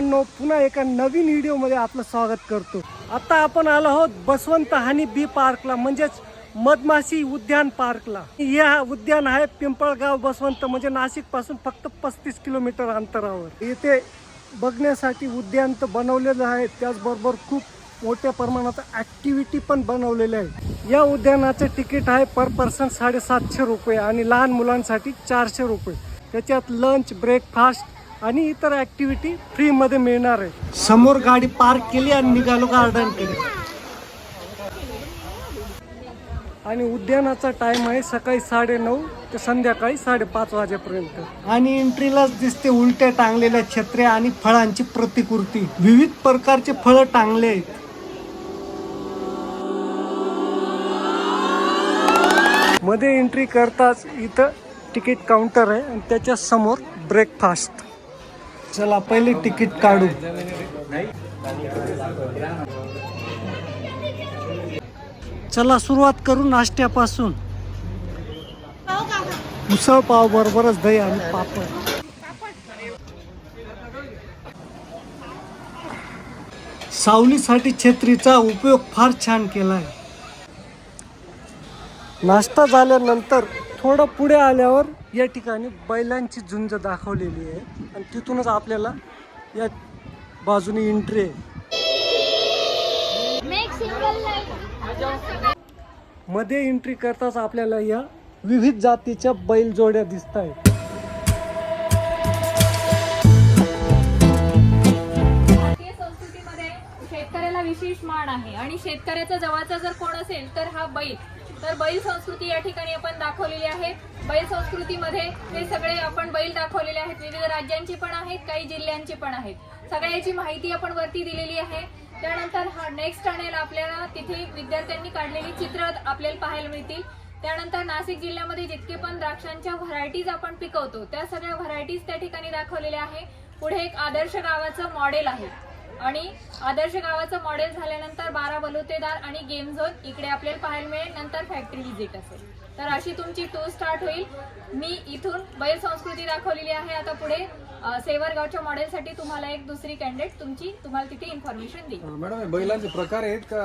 मित्रांनो पुन्हा एका नवीन व्हिडिओमध्ये आपलं स्वागत करतो. आता आपण आलो आहोत बसवंत हानी बी पार्कला म्हणजेच मधमाशी उद्यान पार्कला. या उद्यान आहे पिंपळगाव बसवंत म्हणजे नाशिकपासून फक्त पस्तीस किलोमीटर अंतरावर. इथे बघण्यासाठी उद्यान तर बनवलेलं आहे. त्याचबरोबर खूप मोठ्या प्रमाणात ऍक्टिव्हिटी पण बनवलेल्या आहे. या उद्यानाचे तिकीट आहे पर पर्सन साडेसातशे रुपये आणि लहान मुलांसाठी चारशे रुपये. त्याच्यात लंच ब्रेकफास्ट आणि इतर ऍक्टिव्हिटी फ्री मध्ये मिळणार आहे. समोर गाडी पार्क केली आणि निघालो गार्डन केली आणि उद्यानाचा टाइम आहे सकाळी साडे नऊ ते संध्याकाळी साडेपाच वाजेपर्यंत. आणि एंट्रीलाच दिसते उलट्या टांगलेल्या छत्र्या आणि फळांची प्रतिकृती. विविध प्रकारचे फळं टांगले आहेत. मध्ये एंट्री करताच इथं तिकीट काउंटर आहे आणि त्याच्यासमोर ब्रेकफास्ट चला पहिले तिकीट काढू. चला सुरुवात करू नाश्त्यापासून. उसळ पाव बरोबरच दही आणि पापड. सावलीसाठी छत्रीचा उपयोग फार छान केलाय. नाश्ता झाल्यानंतर थोडं पुढे आल्यावर या ठिकाणी बैलांची झुंज दाखवलेली आहे. आणि तिथूनच आपल्याला या बाजूने एंट्री आहे. मध्ये एंट्री करताच आपल्याला या विविध जातीच्या बैल जोड्या दिसत आहेत. भारतीय संस्कृतीमध्ये शेतकऱ्याला विशेष मान आहे. आणि शेतकऱ्याचा जवळचा जर कोण असेल तर हा बैल. तर बैल संस्कृती या ठिकाणी आपण दाखवलेली आहे. बैल संस्कृतीमध्ये हे सगळे आपण बैल दाखवलेले आहेत. विविध राज्यांचे पण आहेत काही जिल्ह्यांचे पण आहेत. सगळ्याची माहिती आपण वरती दिलेली आहे. त्यानंतर हा नेक्स्ट टनेल आपल्याला तिथे विद्यार्थ्यांनी काढलेली चित्र आपल्याला पाहायला मिळतील. त्यानंतर नाशिक जिल्ह्यामध्ये जितके पण द्राक्षांच्या व्हरायटीज आपण पिकवतो त्या सगळ्या व्हरायटीज त्या ठिकाणी दाखवलेल्या आहे. पुढे एक आदर्श गावाचं मॉडेल आहे. आणि आदर्श गावाचं मॉडेल झाल्यानंतर बारा बलुतेदार आणि गेम झोन इकडे आपल्याला पाहायला मिळेल. नंतर फॅक्टरी व्हिजिट असेल. तर अशी तुमची टूर स्टार्ट होईल. मी इथून बैल संस्कृती दाखवलेली आहे. आता पुढे सेवरगावच्या मॉडेलसाठी तुम्हाला एक दुसरी कॅन्डिडेट तुमची तुम्हाला तिथे इन्फॉर्मेशन देईल. मॅडम बैलांचे प्रकार आहेत का?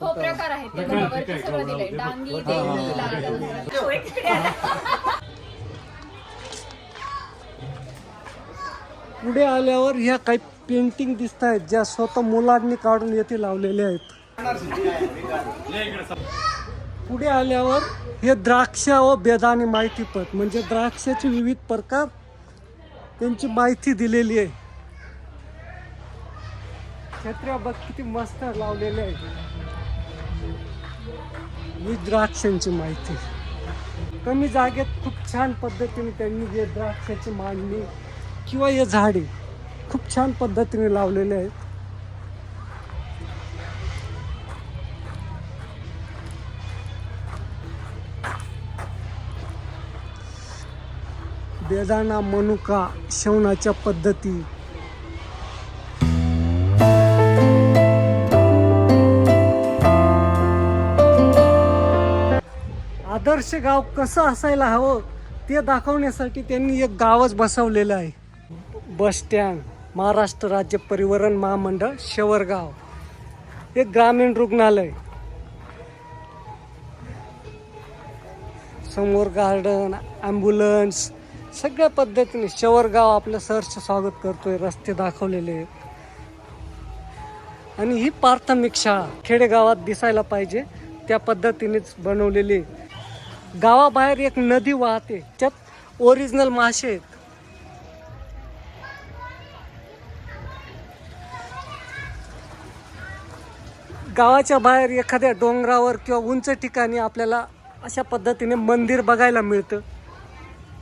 हो प्रकार आहेत. ते बघा, वरती सगळं दिलंय. डांगी देवी लाल पुढे आल्यावर ह्या काही पेंटिंग दिसत आहेत ज्या स्वतः मुलांनी काढून येथे लावलेल्या आहेत. पुढे आल्यावर हे द्राक्ष व बेदाने माहितीपट म्हणजे द्राक्षाचे विविध प्रकार त्यांची माहिती दिलेली आहे. छत्र्या बघ किती मस्त लावलेले आहेत. ही द्राक्षांची माहिती. कमी जागेत खूप छान पद्धतीने त्यांनी हे द्राक्षाची मांडणी किंवा हे झाडे खूप छान पद्धतीने लावलेले आहेत. वेदाना मनुका शेवणाच्या पद्धती. आदर्श गाव कसं असायला हवं ते दाखवण्यासाठी त्यांनी एक गावच बसवलेलं आहे. बस स्टँड महाराष्ट्र राज्य परिवहन महामंडळ शेवरगाव. एक ग्रामीण रुग्णालय. समोर गार्डन ॲम्ब्युलन्स सगळ्या पद्धतीने शवरगाव आपलं सहर्ष स्वागत करतोय रस्ते दाखवलेले. आहेत आणि ही प्राथमिक शाळा खेडेगावात दिसायला पाहिजे त्या पद्धतीनेच बनवलेली. आहे. गावाबाहेर एक नदी वाहते त्यात ओरिजिनल मासे आहेत. गावाच्या बाहेर एखाद्या डोंगरावर किंवा उंच ठिकाणी आपल्याला अशा पद्धतीने मंदिर बघायला मिळतं.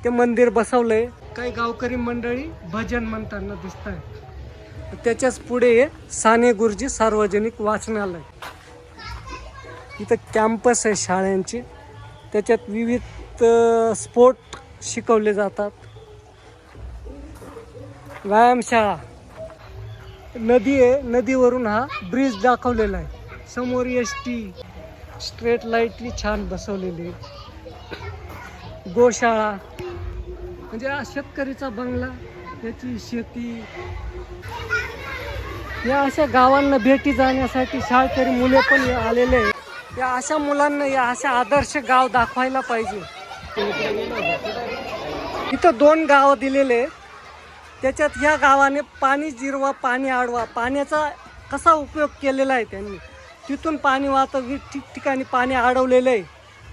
ते मंदिर बसवलंय. काही गावकरी मंडळी भजन म्हणताना दिसत आहेत त्याच्याच पुढे आहे साने गुरुजी सार्वजनिक वाचनालय. इथं कॅम्पस आहे शाळांचे. त्याच्यात विविध स्पोर्ट शिकवले जातात. व्यायामशाळा. नदी आहे नदीवरून हा ब्रिज दाखवलेला आहे. समोर एस टी स्ट्रेट लाईटली छान बसवलेली आहे. गोशाळा. म्हणजे हा शेतकरीचा बंगला त्याची शेती. या अशा गावांना भेटी जाण्यासाठी शाळकरी मुले पण आलेले आहे या अशा मुलांना या अशा आदर्श गाव दाखवायला पाहिजे. इथं दोन गावं दिलेले त्याच्यात ह्या गावाने पाणी जिरवा पाणी आडवा. पाण्याचा कसा उपयोग केलेला आहे त्यांनी? तिथून पाणी वाहतं ठिकठिकाणी पाणी अडवलेलं आहे.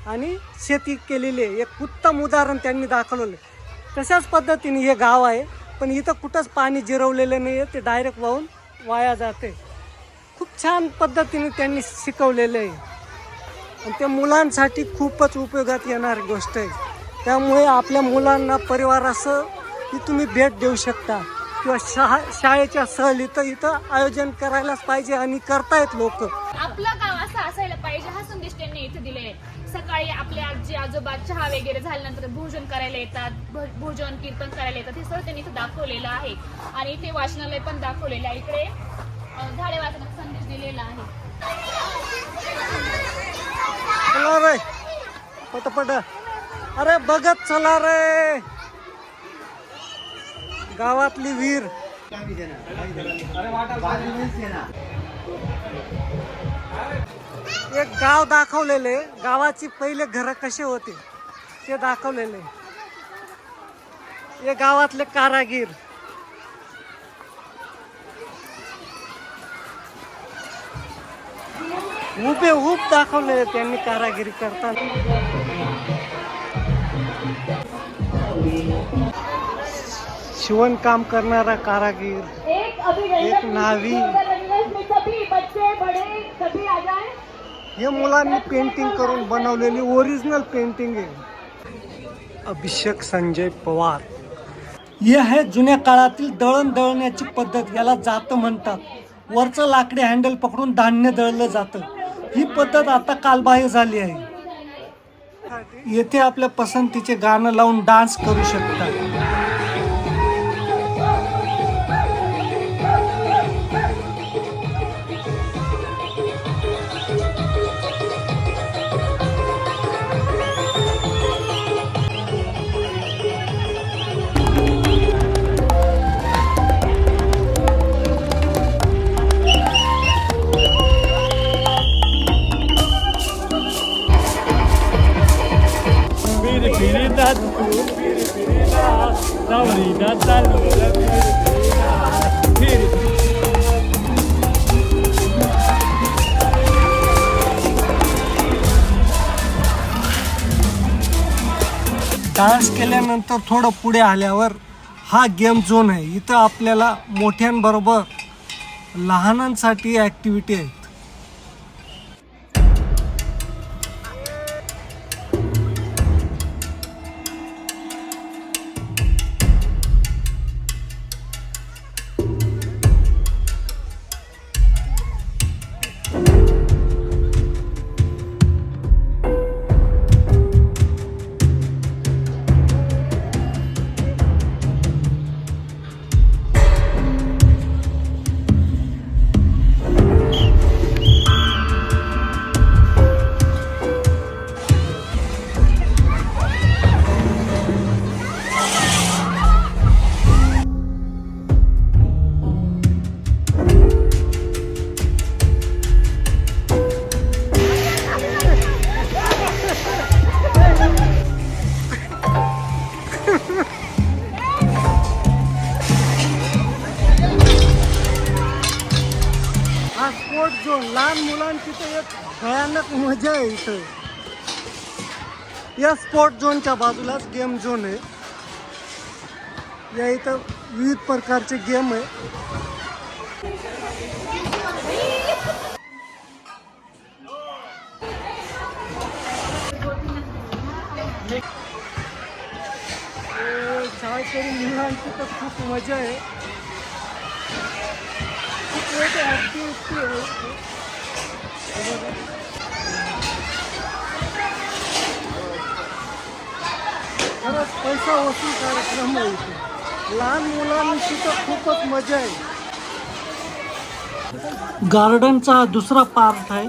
आणि शेती केलेली आहे. एक उत्तम उदाहरण त्यांनी दाखवलेलं आहे. तशाच पद्धतीने हे गाव आहे. पण इथं कुठंच पाणी जिरवलेलं नाही आहे ते डायरेक्ट वाहून वाया जाते. खूप छान पद्धतीने त्यांनी शिकवलेलं आहे. आणि त्या मुलांसाठी खूपच उपयोगात येणारी गोष्ट आहे. त्यामुळे आपल्या मुलांना परिवारासह ही तुम्ही भेट देऊ शकता. किंवा शा शाळेच्या सहल इथं इथं आयोजन करायलाच पाहिजे आणि करतायत लोक. आपलं गाव असं असायला पाहिजे. हा संदेश त्यांनी इथे दिले आहे सकाळी आपल्या आजी आजोबा चहा वगैरे झाल्यानंतर भोजन करायला येतात भ- भोजन कीर्तन करायला येतात हे सगळं त्यांनी इथे दाखवलेलं आहे. आणि इथे वाचनालय पण दाखवलेलं आहे. इकडे झाडे वाचण्याचा संदेश दिलेला आहे. चला रे. पटपट. अरे बघत चला रे. गावातली वीर. एक गाव दाखवलेले गावाची पहिले घर कसे होते ते दाखवलेले हे गावातले कारागीर. उभे उप दाखवलेले त्यांनी कारागिरी करताना. शिवणकाम करणारा कारागीर एक एक नावी. हे मुलांनी पेंटिंग करून बनवलेली ओरिजिनल पेंटिंग आहे. अभिषेक संजय पवार. हे आहे जुन्या काळातील दळण दळण्याची पद्धत याला जातं म्हणतात. वरचं लाकडी हँडल पकडून धान्य दळलं जातं. ही पद्धत आता कालबाह्य झाली आहे. येथे आपल्या पसंतीचे गाणं लावून डान्स करू शकतात. डान्स केल्यानंतर थोडं पुढे आल्यावर हा गेम झोन आहे. इथं आपल्याला मोठ्यांबरोबर लहानांसाठी ॲक्टिव्हिटी आहे. या स्पोर्ट झोनच्या बाजूलाच गेम झोन आहे. या इथं विविध प्रकारचे गेम मुलांची तर खूप मज़ा हे. खरंच पैसा वसूल कार्यक्रम आहे इथे लहान मुलांची तर खूपच मजा आहे. गार्डनचा हा दुसरा पार्ट आहे.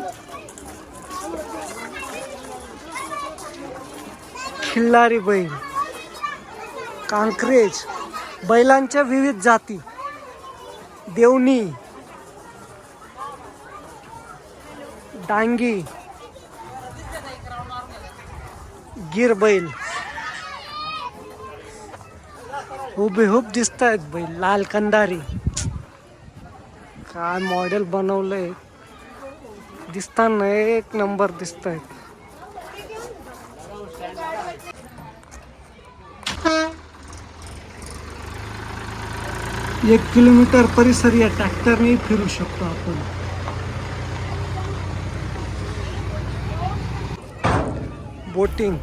खिल्लारी बैल कांक्रेज बैलांच्या विविध जाती देवणी डांगी गिर बैल. हुबेहूब दिसत आहेत बैल लाल कंदारी काय मॉडेल बनवलंय? दिसताना एक नंबर दिसत आहेत एक किलोमीटर परिसर या ट्रॅक्टरने फिरू शकतो आपण. बोटिंग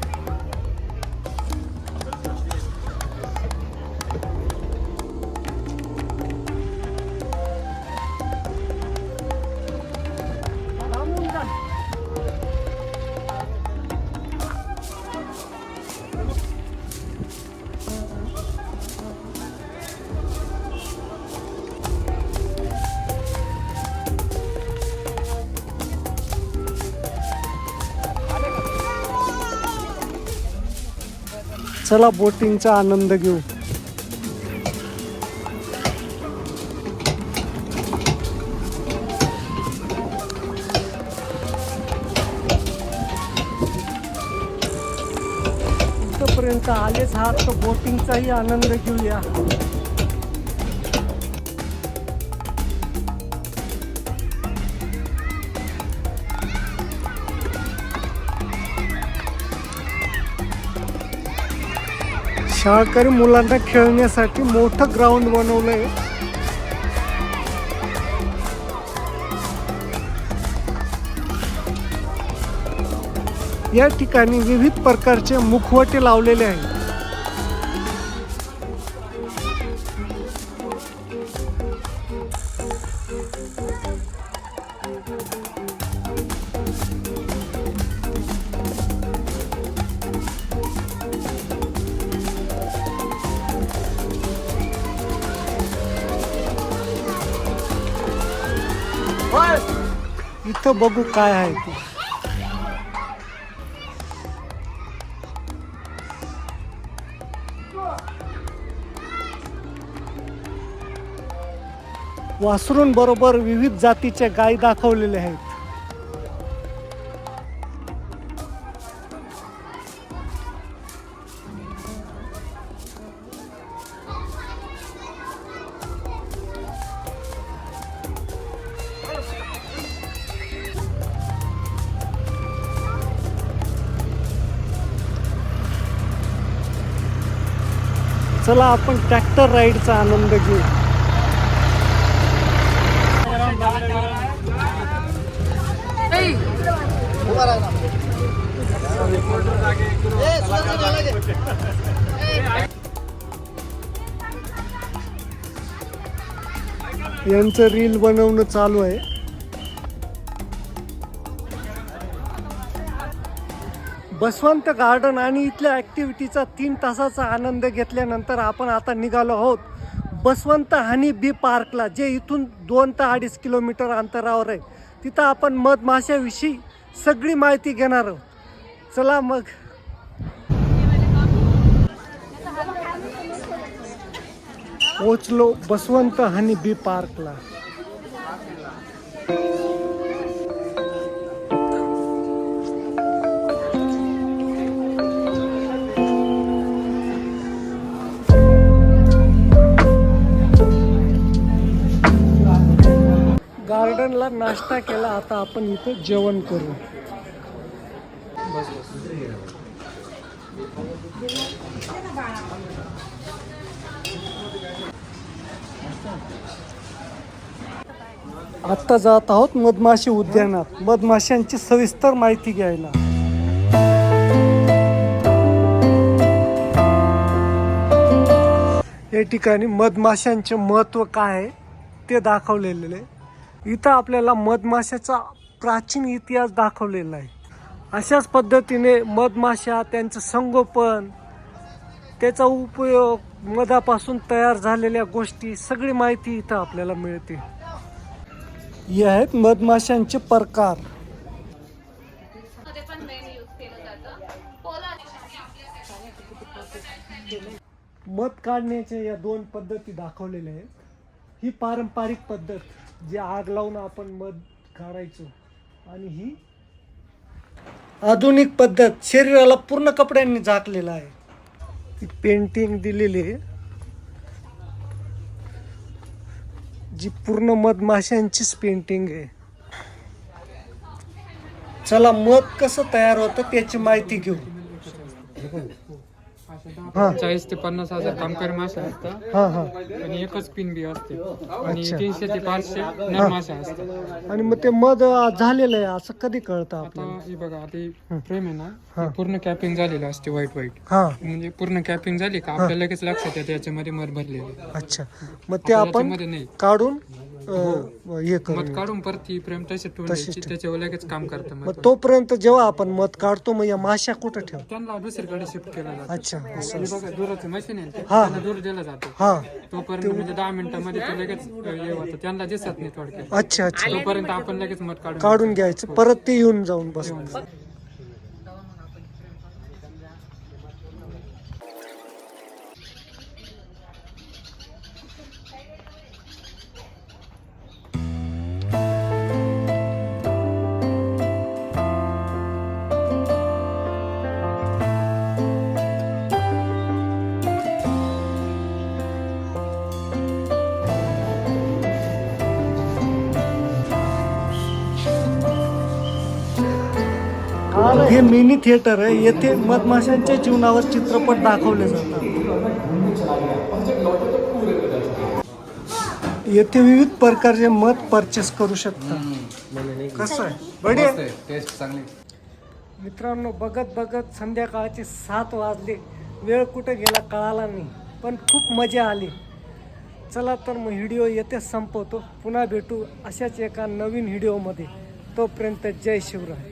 चला बोटिंगचा आनंद घेऊ. इथपर्यंत आलेच आहात तर बोटिंगचाही आनंद घेऊया. शाळकरी मुलांना खेळण्यासाठी मोठं ग्राउंड बनवलंय. या ठिकाणी विविध प्रकारचे मुखवटे लावलेले आहेत. इथं बघू काय आहे ते. वासरूंबरोबर विविध जातीचे गाय दाखवलेले आहेत. चला आपण ट्रॅक्टर राईडचा आनंद घेऊ. यांचं रील बनवणं चालू आहे. बसवंत गार्डन आणि इथल्या ॲक्टिव्हिटीचा तीन तासाचा आनंद घेतल्यानंतर आपण आता निघालो आहोत बसवंत हनी बी पार्कला जे इथून दोन ते अडीच किलोमीटर अंतरावर आहे. तिथं आपण मधमाशाविषयी सगळी माहिती घेणार आहोत. चला मग. पोचलो बसवंत हनी बी पार्कला. गार्डनला नाश्ता केला आता आपण इथं जेवण करू. आत्ता जात आहोत मधमाशी उद्यानात. मधमाशांची सविस्तर माहिती घ्यायला. या ठिकाणी मधमाशांचे महत्त्व काय आहे ते दाखवलेले आहे. इथं आपल्याला मधमाशाचा प्राचीन इतिहास दाखवलेला आहे. अशाच पद्धतीने मधमाशा त्यांचं संगोपन त्याचा उपयोग मधापासून तयार झालेल्या गोष्टी सगळी माहिती इथं आपल्याला मिळते. हे आहेत मधमाशांचे प्रकार. मध काढण्याच्या या दोन पद्धती दाखवलेल्या आहेत. ही पारंपरिक पद्धत. जी आग लावून आपण मध काढायचो आणि ही आधुनिक पद्धत शरीराला पूर्ण कपड्यांनी झाकलेलं आहे. ती पेंटिंग दिलेली आहे. जी पूर्ण मधमाशांचीच पेंटिंग आहे. चला मध कसं तयार होतं त्याची माहिती घेऊ. हा. चाळीस ते पन्नास हजार कामकरी मासे असतात. हा हा. आणि एकच पिन बी असते. आणि अच्छा. तीनशे ते पाचशे नर मासे असतात. आणि मग ते मध झालेलं आहे असं कधी कळतं आता आपल्याला? ही बघा आता फ्रेम आहे ना हा. ही पूर्ण कॅपिंग झालेली असते व्हाईट व्हाईट हा. म्हणजे पूर्ण कॅपिंग झाली का आपल्याला लगेच लक्षात येते याच्यामध्ये मध भरलेले अच्छा. मग ते आपण याच्यामध्ये नाही. काढून अं, हे. मध करू काढून परत ही फ्रेम तशी ठेवून तशीच द्यायची ठेव. त्याच्यावर लगेच काम करतं मग तोपर्यंत जेव्हा आपण मध काढतो मग या माश्या कुठं ठेव? त्यांना दुसरीकडे शिफ्ट केलं जातं. अच्छा असं हे बघा दुराचं मशीन आहे ते, हा. त्यांना दूर दिलं जातं. हा. तोपर्यंत म्हणजे दहा मिनिटामध्ये ते लगेच अं, हे होतं. त्यांना दिसत नाही थोडक्यात. अच्छा अच्छा. तोपर्यंत आपण लगेच मध काढून काढून घ्यायचं. परत ते येऊन जाऊन बस हे मिनी थिएटर आहे. येथे मधमाशांच्या जीवनावर चित्रपट दाखवले जातात. येथे विविध प्रकारचे मध परचेस करू शकता. कसं आहे? बढिया. टेस्ट चांगली. मित्रांनो बघत बघत संध्याकाळचे सात वाजले. वेळ कुठे गेला कळाला नाही पण खूप मजा आली. चला तर मग व्हिडिओ येथे संपवतो. पुन्हा भेटू अशाच एका नवीन व्हिडिओमध्ये. तोपर्यंत जय शिवराय.